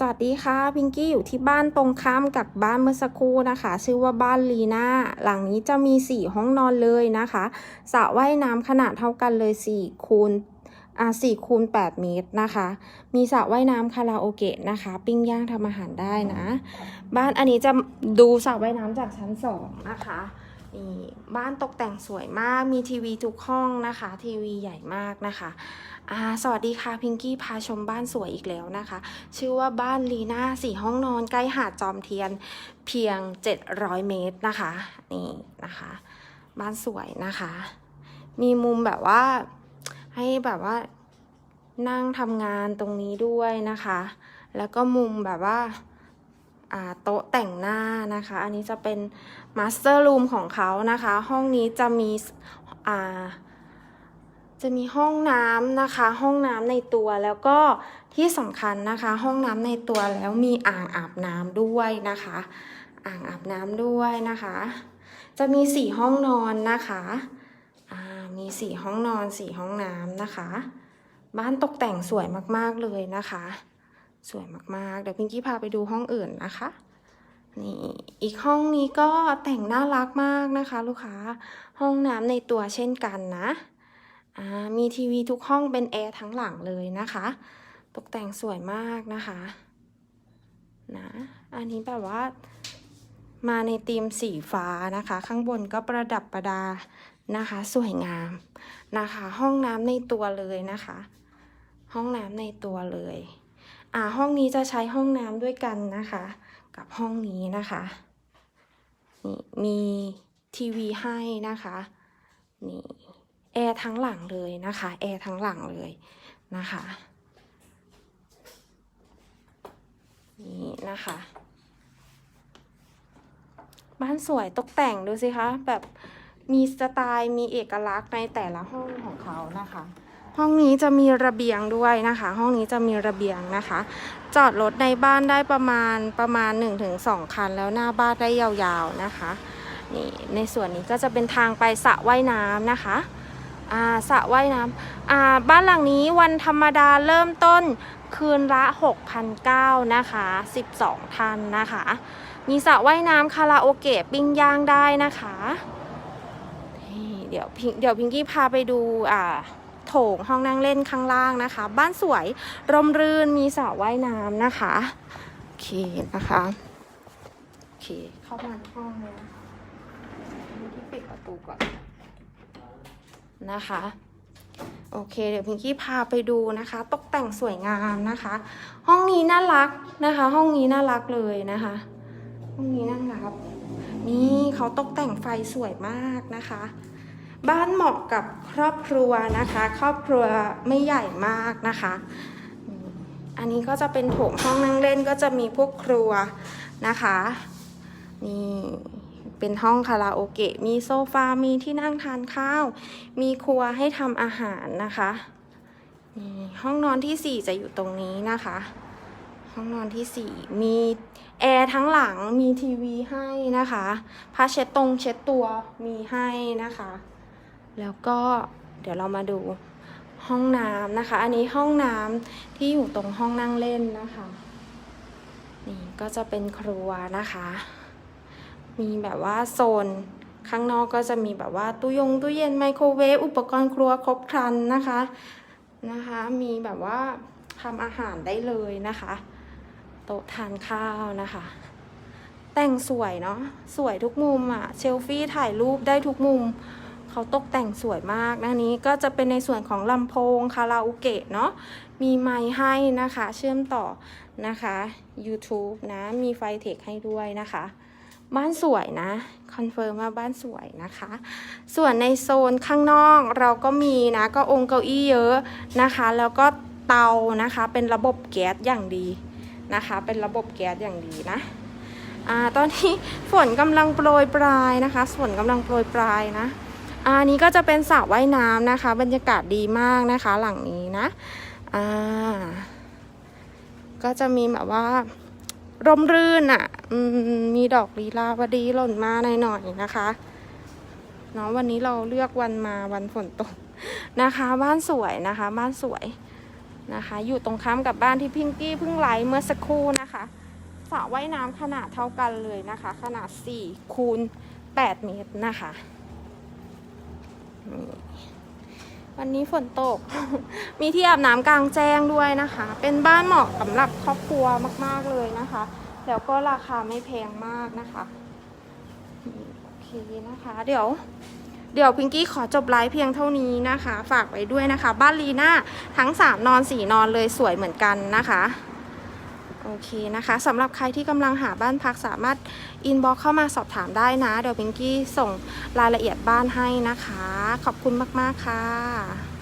สวัสดีค่ะพิงกี้อยู่ที่บ้านตรงข้ามกับบ้านเมื่อสักครู่นะคะ ชื่อว่าบ้านลีน่าหลังนี้จะมี 4 ห้องนอนเลยนะคะสระว่ายน้ำขนาดเท่ากันเลย4คูณอ่า4คูณ8เมตรนะคะ มีสระว่ายน้ำคาราโอเกะนะคะ ปิ้งย่างทำอาหารได้นะ บ้านอันนี้จะดูสระว่ายน้ำจากชั้น2นะคะ นี่บ้านตกแต่งสวยมาก มีทีวีทุกห้องนะคะ ทีวีใหญ่มากนะคะอ่าสวัสดีค่ะพิงกี้พาชมบ้านสวยอีกแล้วนะคะ ชื่อว่าบ้านลีน่าสี่ห้องนอนใกล้หาดจอมเทียนเพียง 700 เมตรนะคะ นี่นะคะ บ้านสวยนะคะ มีมุมแบบว่าให้แบบว่านั่งทำงานตรงนี้ด้วยนะคะ แล้วก็มุมแบบว่าอ่า โต๊ะแต่งหน้านะคะ อันนี้จะเป็นมาสเตอร์รูมของเขานะคะ ห้องนี้จะมีจะมีห้องน้ำนะคะ ห้องน้ำในตัวแล้วก็ที่สำคัญนะคะ ห้องน้ำในตัวแล้วมีอ่างอาบน้ำด้วยนะคะ อ่างอาบน้ำด้วยนะคะ จะมีสี่ห้องนอนนะคะมีสี่ห้องนอนสี่ห้องน้ำนะคะ บ้านตกแต่งสวยมากๆเลยนะคะ สวยมากๆ เดี๋ยวพิงกี้พาไปดูห้องอื่นนะคะ นี่อีกห้องนี้ก็แต่งน่ารักมากนะคะ ลูกค้า ห้องน้ำในตัวเช่นกันนะอ่ามีทีวีทุกห้องเป็นแอร์ทั้งหลังเลยนะคะ ตกแต่งสวยมากนะคะนะอันนี้แบบว่ามาในธีมสีฟ้านะคะ ข้างบนก็ประดับประดานะคะ สวยงามนะคะ ห้องน้ำในตัวเลยนะคะ ห้องน้ำในตัวเลย อ่าห้องนี้จะใช้ห้องน้ำด้วยกันนะคะ กับห้องนี้นะคะนี่มีทีวีให้นะคะนี่แอร์ทั้งหลังเลยนะคะแอร์ทั้งหลังเลยนะคะนี่นะคะ บ้านสวยตกแต่งดูสิคะแบบมีสไตล์มีเอกลักษณ์ในแต่ละห้องของเขานะคะ ห้องนี้จะมีระเบียงด้วยนะคะ ห้องนี้จะมีระเบียงนะคะ จอดรถในบ้านได้ประมาณประมาณ 1-2 คัน แล้วหน้าบ้านได้ยาวๆนะคะนี่ในส่วนนี้ก็จะเป็นทางไปสระว่ายน้ำนะคะอ่าสระว่ายน้ำอ่าบ้านหลังนี้วันธรรมดาเริ่มต้นคืนละ 6,900นะคะ 12 ท่านนะคะ มีสระว่ายน้ำคาราโอเกะปิ้งย่างได้นะคะนี่เดี๋ยวพิงเดี๋ยวพิงกี้พาไปดูอ่า ถง ห้องนั่งเล่นข้างล่างนะคะ บ้านสวยร่มรื่นมีสระว่ายน้ำนะคะโอเคนะคะโอเคเข้ามาในห้องเลยที่ปิดประตูก่อนนะคะโอเค เดี๋ยวพิงกี้พาไปดูนะคะ ตกแต่งสวยงามนะคะ ห้องนี้น่ารักนะคะ ห้องนี้น่ารักเลยนะคะ ห้องนี้น่ารักนี่เขาตกแต่งไฟสวยมากนะคะ บ้านเหมาะกับครอบครัวนะคะ ครอบครัวไม่ใหญ่มากนะคะ อันนี้ก็จะเป็นโถงห้องนั่งเล่นก็จะมีพวกครัวนะคะนี่เป็นห้องคาราโอเกะมีโซฟา มีที่นั่งทานข้าว มีครัวให้ทำอาหารนะคะนี่ห้องนอนที่ 4 จะอยู่ตรงนี้นะคะ ห้องนอนที่ 4 มีแอร์ทั้งหลังมีทีวีให้นะคะผ้าเช็ดตรงเช็ดตัวมีให้นะคะ แล้วก็เดี๋ยวเรามาดูห้องน้ำนะคะ อันนี้ห้องน้ำที่อยู่ตรงห้องนั่งเล่นนะคะ นี่ก็จะเป็นครัวนะคะ มีแบบว่าโซนข้างนอกก็จะมีแบบว่าตู้ยงตู้เย็นไมโครเวฟอุปกรณ์ครัวครบครันนะคะนะคะ มีแบบว่าทำอาหารได้เลยนะคะ โต๊ะทานข้าวนะคะ แต่งสวยเนาะสวยทุกมุมอะเชลฟี่ถ่ายรูปได้ทุกมุม เขาตกแต่งสวยมากนะนี้ก็จะเป็นในส่วนของลำโพงคาราโอเกะเนาะมีไมค์ให้นะคะ เชื่อมต่อนะคะ YouTube นะ มีไฟเทคให้ด้วยนะคะบ้านสวยนะ คอนเฟิร์มว่าบ้านสวยนะคะ ส่วนในโซนข้างนอกเราก็มีนะ ก็องค์เก้าอี้เยอะนะคะ แล้วก็เตานะคะ เป็นระบบแก๊สอย่างดีนะคะ เป็นระบบแก๊สอย่างดีนะอ่าตอนนี้ฝนกำลังโปรยปลายนะคะ ฝนกำลังโปรยปลายนะ อันนี้ก็จะเป็นสระว่ายน้ำนะคะ บรรยากาศดีมากนะคะ หลังนี้นะอ่าก็จะมีแบบว่าร่มรื่นอะมีดอกลีลาวดีหล่นมาหน่อยๆนะคะเนาะวันนี้เราเลือกวันมาวันฝนตกนะคะ บ้านสวยนะคะ บ้านสวยนะคะ อยู่ตรงข้ามกับบ้านที่พิงกี้เพิ่งไลฟ์เมื่อสักครู่นะคะสระว่ายน้ำขนาดเท่ากันเลยนะคะ ขนาด4คูณ8เมตรนะคะ วันนี้ฝนตก มีที่อาบน้ำกลางแจ้งด้วยนะคะ เป็นบ้านเหมาะสำหรับครอบครัวมาก ๆ เลยนะคะ แล้วก็ราคาไม่แพงมากนะคะ โอเคนะคะ เดี๋ยว เดี๋ยวพิงกี้ขอจบไลฟ์เพียงเท่านี้นะคะ ฝากไว้ด้วยนะคะ บ้านลีน่าทั้ง 3 นอน 4 นอนเลยสวยเหมือนกันนะคะ โอเคนะคะสำหรับใครที่กำลังหาบ้านพักสามารถอินบ็อกเข้ามาสอบถามได้นะ เดี๋ยวพิงกี้ส่งรายละเอียดบ้านให้นะคะ ขอบคุณมาก ๆ ค่ะ